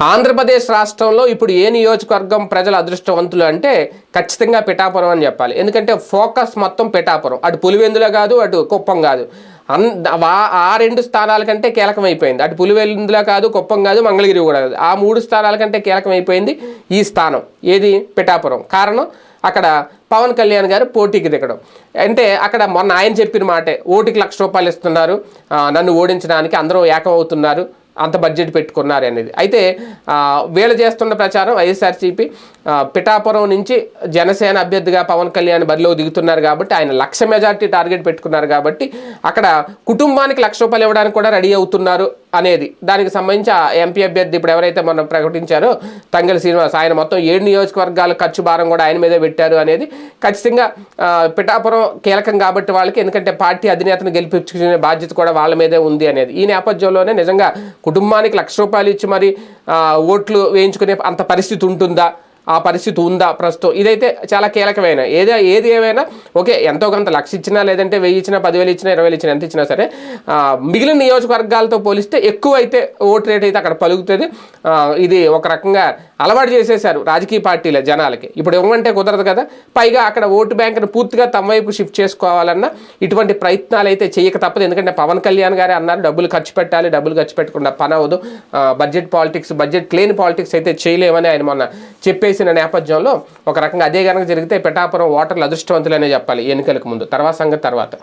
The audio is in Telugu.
ఆంధ్రప్రదేశ్ రాష్ట్రంలో ఇప్పుడు ఏ నియోజకవర్గం ప్రజల అదృష్టవంతులు అంటే ఖచ్చితంగా పిఠాపురం అని చెప్పాలి. ఎందుకంటే ఫోకస్ మొత్తం పిఠాపురం. అటు పులివెందుల కాదు అటు కుప్పం కాదు. అన్ వా- ఆ రెండు స్థానాల కంటే కీలకమైపోయింది. అటు పులివెందుల కాదు కుప్పం కాదు మంగళగిరి కూడా కాదు. ఆ మూడు స్థానాల కంటే కీలకమైపోయింది ఈ స్థానం. ఏది? పిఠాపురం. కారణం అక్కడ పవన్ కళ్యాణ్ గారు పోటీకి దిగడం. అంటే అక్కడ మొన్న ఆయన చెప్పిన మాటే ఓటుకి లక్ష రూపాయలు ఇస్తున్నారు. నన్ను ఓడించడానికి అందరూ ఏకమవుతున్నారు. అంత బడ్జెట్ పెట్టుకున్నారు అనేది. అయితే వీళ్ళు చేస్తున్న ప్రచారం వైఎస్ఆర్సీపీ పిఠాపురం నుంచి జనసేన అభ్యర్థిగా పవన్ కళ్యాణ్ బరిలో దిగుతున్నారు కాబట్టి ఆయన లక్ష మెజార్టీ టార్గెట్ పెట్టుకున్నారు కాబట్టి అక్కడ కుటుంబానికి లక్ష రూపాయలు ఇవ్వడానికి కూడా రెడీ అవుతున్నారు. అనేది. దానికి సంబంధించి ఆ ఎంపీ అభ్యర్థి ఇప్పుడు ఎవరైతే మనం ప్రకటించారో తంగలి శ్రీనివాస్ ఆయన మొత్తం ఏడు నియోజకవర్గాల ఖర్చు భారం కూడా ఆయన మీదే పెట్టారు అనేది ఖచ్చితంగా పిఠాపురం కీలకం కాబట్టి వాళ్ళకి ఎందుకంటే పార్టీ అధినేతను గెలిపించుకునే బాధ్యత కూడా వాళ్ళ మీదే ఉంది అనేది. ఈ నేపథ్యంలోనే నిజంగా కుటుంబానికి లక్ష రూపాయలు ఇచ్చి మరి ఓట్లు వేయించుకునే అంత పరిస్థితి ఉంటుందా? ఆ పరిస్థితి ఉందా ప్రస్తుతం? ఇదైతే చాలా కీలకమైన. ఏది ఏది ఏమైనా ఓకే ఎంతో కొంత లక్ష ఇచ్చినా లేదంటే వెయ్యి ఇచ్చినా పదివేలు ఇచ్చినా ఇరవై వేలు ఇచ్చినా ఎంత ఇచ్చినా సరే మిగిలిన నియోజకవర్గాలతో పోలిస్తే ఎక్కువ అయితే ఓటు రేట్ అయితే అక్కడ పలుకుతుంది. ఇది ఒక రకంగా అలవాటు చేసేశారు రాజకీయ పార్టీల జనాలకి. ఇప్పుడు ఇవ్వమంటే కుదరదు కదా. పైగా అక్కడ ఓటు బ్యాంకును పూర్తిగా తమ వైపు షిఫ్ట్ చేసుకోవాలన్నా ఇటువంటి ప్రయత్నాలు అయితే చేయక తప్పదు. ఎందుకంటే పవన్ కళ్యాణ్ గారే అన్నారు డబ్బులు ఖర్చు పెట్టాలి డబ్బులు ఖర్చు పెట్టకుండా పని అవ్వదు. బడ్జెట్ పాలిటిక్స్ బడ్జెట్ లేని పాలిటిక్స్ అయితే చేయలేమని ఆయన మొన్న చెప్పేసిన నేపథ్యంలో ఒక రకంగా అదే కనుక జరిగితే పిఠాపురం ఓటర్లు అదృష్టవంతులనే చెప్పాలి ఎన్నికలకు ముందు. తర్వాత సంగతి తర్వాత.